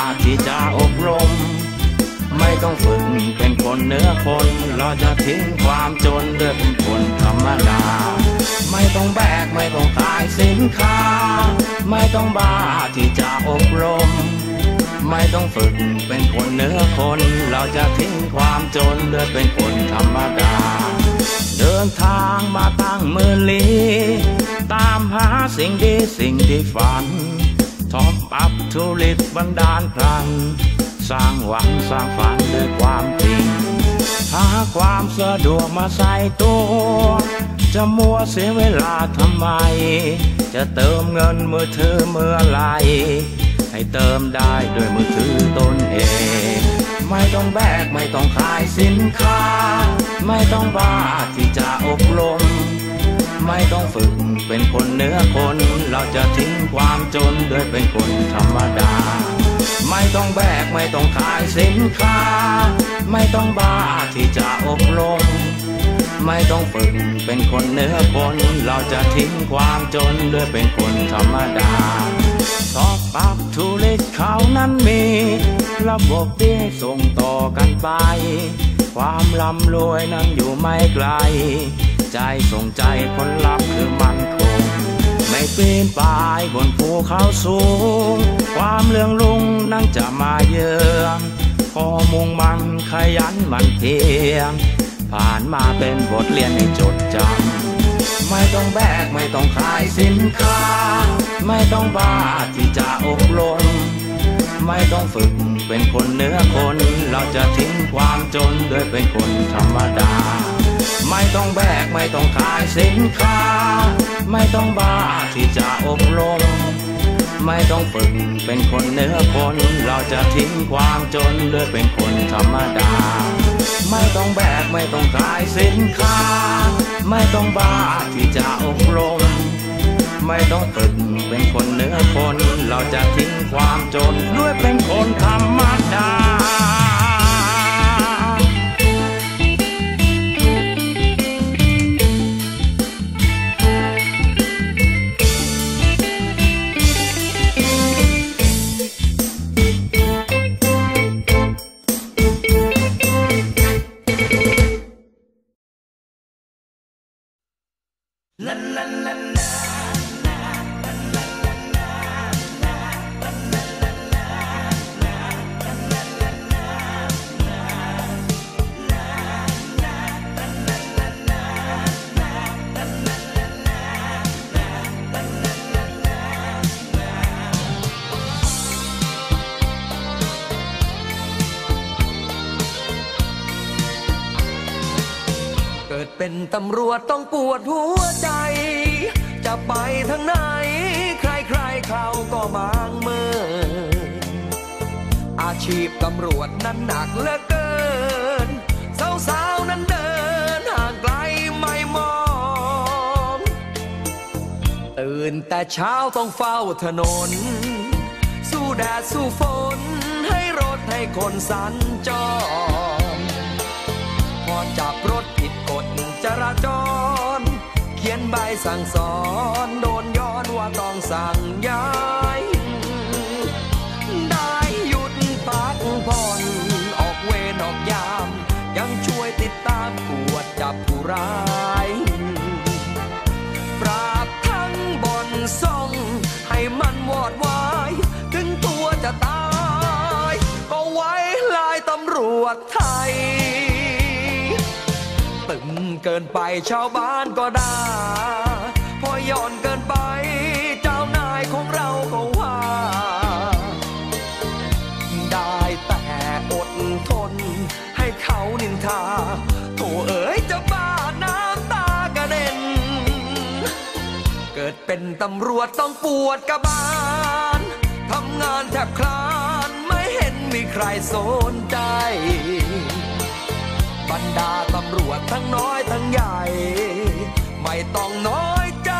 บ้าที่จะอบรม ไม่ต้องฝึกเป็นคนเนื้อคน เราจะทิ้งความจนเดินเป็นคนธรรมดา ไม่ต้องแบกไม่ต้องขายสินค้า ไม่ต้องบ้าที่จะอบรม ไม่ต้องฝึกเป็นคนเนื้อคน เราจะทิ้งความจนเดินเป็นคนธรรมดา เดินทางมาตั้งมือลี ตามหาสิ่งดีสิ่งที่ฝัน ท็อปอัพทุลิตบันดาลพลันสร้างหวังสร้างฝันด้วยความจริง หาความสะดวกมาใส่ตัว จะมัวเสียเวลาทำไม จะเติมเงินมือถือเมื่อไร ให้เติมได้ด้วยมือถือตนเอง ไม่ต้องแบกไม่ต้องขายสินค้า ไม่ต้องบ้าที่จะอบรม ไม่ต้องฝึก เป็นคนเนื้อคน เราจะทิ้งความจนด้วยเป็นคนธรรมดา ไม่ต้องแบกไม่ต้องขายสินค้า ไม่ต้องบ้าที่จะอบรม ไม่ต้องฝึก เป็นคนเนื้อคน เราจะทิ้งความจนด้วยเป็นคนธรรมดาทอปับทุเล็กเขานั้นมี ระบบที่ส่งต่อกันไป ความร่ำรวยนั้นอยู่ไม่ไกล ใจส่งใจผลลัพธ์คือมันคง ไม่ปีนป่ายบนภูเขาสูง ความเรื่องลุงนั้นจะมาเยือนพอมุ่งมันขยันมันเพียงผ่านมาเป็นบทเรียนให้จดจำไม่ต้องแบกไม่ต้องขายสินค้า ไม่ต้องบ้าที่จะอบรมไม่ต้องฝึกเป็นคนเนื้อคน เราจะทิ้งความจนด้วยเป็นคนธรรมดา ไม่ต้องแบกไม่ต้องขายสินค้า ไม่ต้องบ้าที่จะอบรม ไม่ต้องฝึกเป็นคนเนื้อคน เราจะทิ้งความจนด้วยเป็นคนธรรมดา ไม่ต้องแบกไม่ต้องขายสินค้า ไม่ต้องบ้าที่จะอบรม ไม่ต้องฝึกเป็นคนเนื้อคน เราจะทิ้งความจนด้วยเป็นคนธรรมดาำรวจต้องปวดหัวใจ จะไปทางไหน ใครๆเขาก็บางเมื่อ อาชีพตำรวจนั้นหนักเหลือเกิน สาวๆนั้นเดินห่างไกลไม่มอง ตื่นแต่เช้าต้องเฝ้าถนน สู้แดดสู้ฝน ให้รถให้คนสัญจรพอจับรถ จร เขียนใบสั่งสอน โดนย้อนว่าต้องสั่งย้ายได้หยุดพักผ่อนออกเวรออกยาม ยังช่วยติดตามกวดจับผู้ร้ายปราบทั้งบอนซ่อง ให้มันวอดวาย ถึงตัวจะตาย ก็ไว้ลายตำรวจ เกินไปชาวบ้านก็ด่าพอย้อนเกินไป เจ้านายของเราก็ว่า ได้แต่อดทน ให้เขานินทาโถเอ๋ยจะบ้าน้ำตากระเด็น เกิดเป็นตำรวจต้องปวดกระบาลทำงานแทบคลานไม่เห็นมีใครสนใจำรวจทั้งน้อยทั้งใหญ่ ไม่ต้องน้อยใจ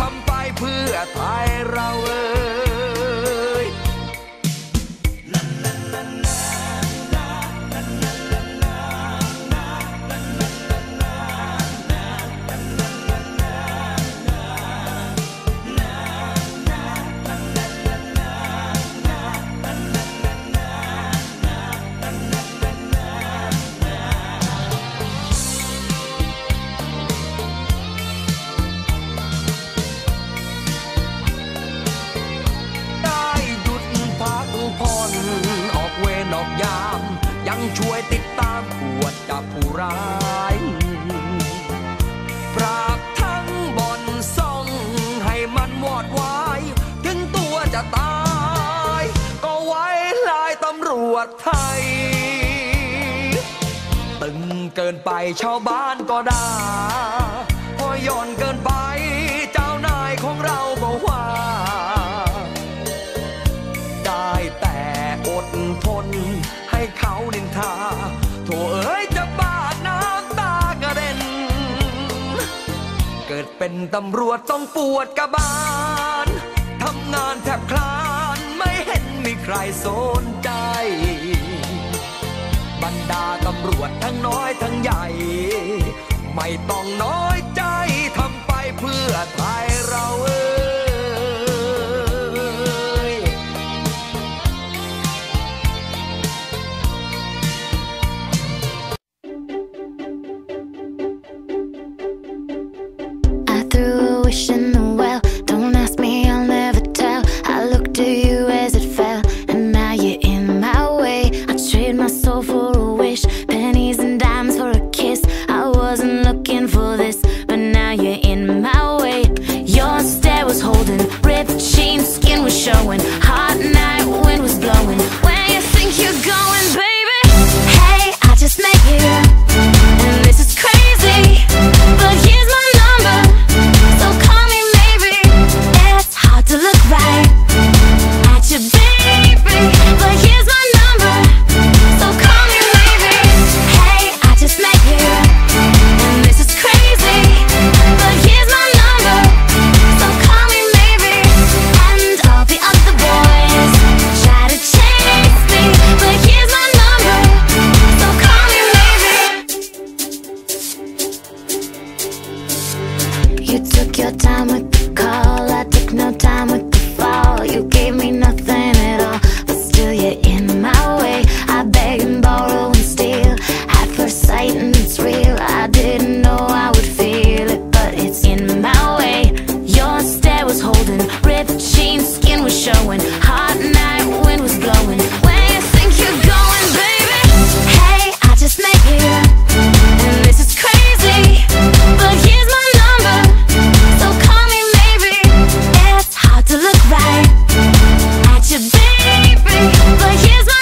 ทำไปเพื่อไทยเราเออ เกินไปชาวบ้านก็ด่าพอย่อนเกินไป เจ้านายของเราก็ว่า ได้แต่อดทน ให้เขานินทาโถเอ้ยจะบาดน้ำตากระเด็น เกิดเป็นตำรวจต้องปวดกระบาลทำงานแทบคลานไม่เห็นมีใครสนใจำรวจทั้งน้อยทั้งใหญ่ ไม่ต้องน้อยใจทำไปเพื่อไทยเราเออ but here's my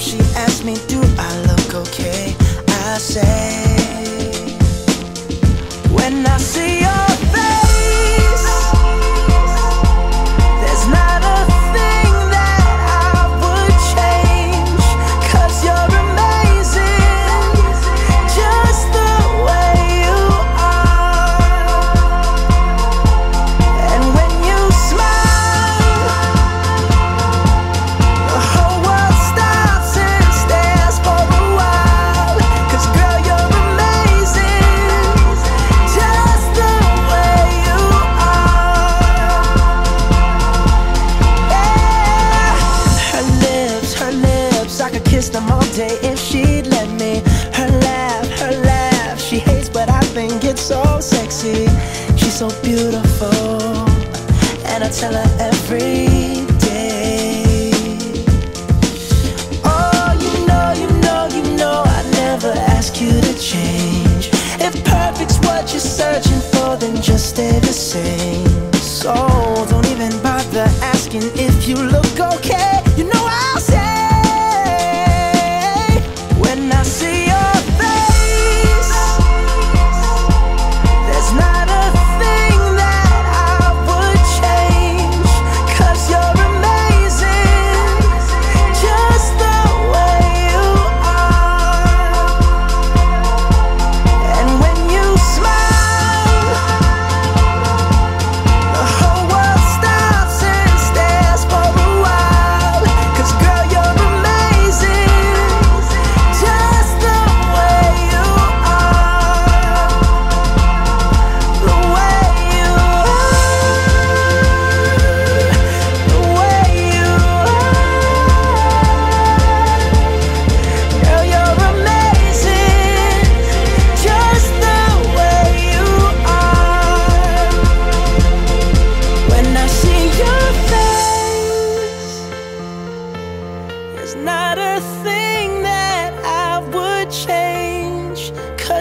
she tell her every day. Oh, you know, you know, you know, I never ask you to change. If perfect's what you're searching for, then just stay the same. So don't even bother asking if you look okay.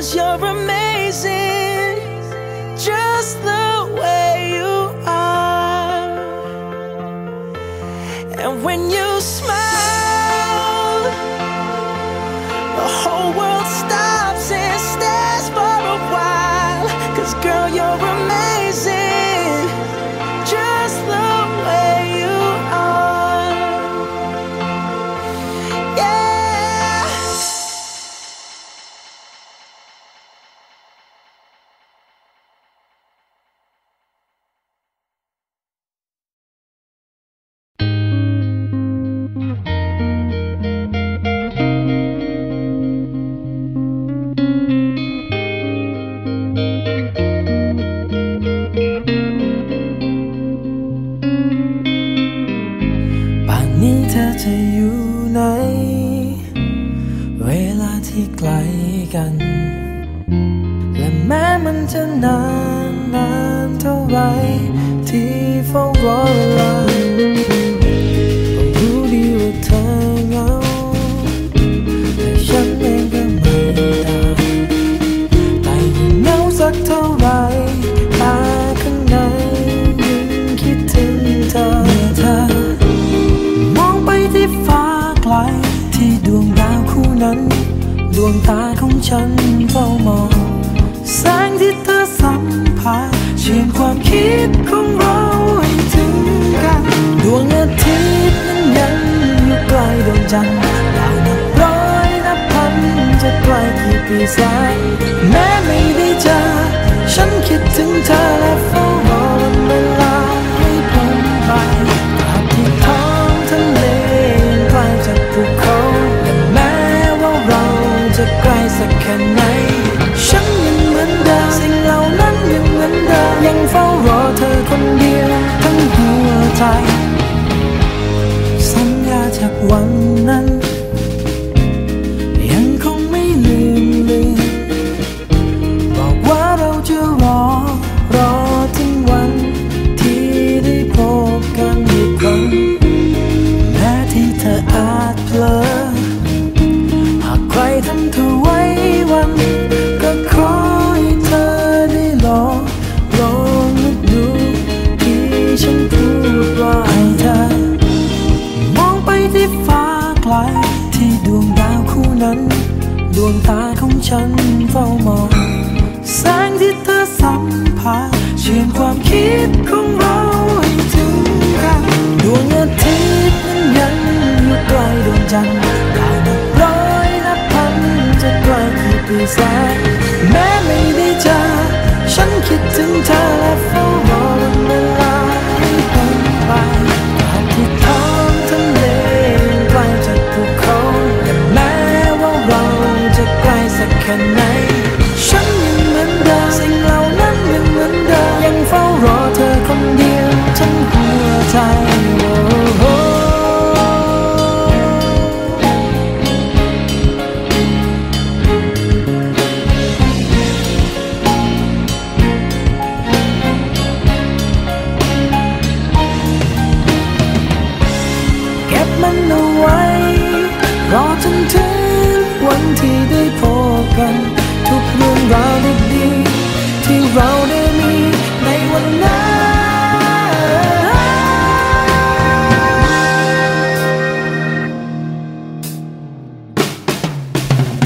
Cause you're a 风过了。 จังดาวนับร้อยนับพันจะไกลกี่ปีแสน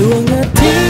忘了他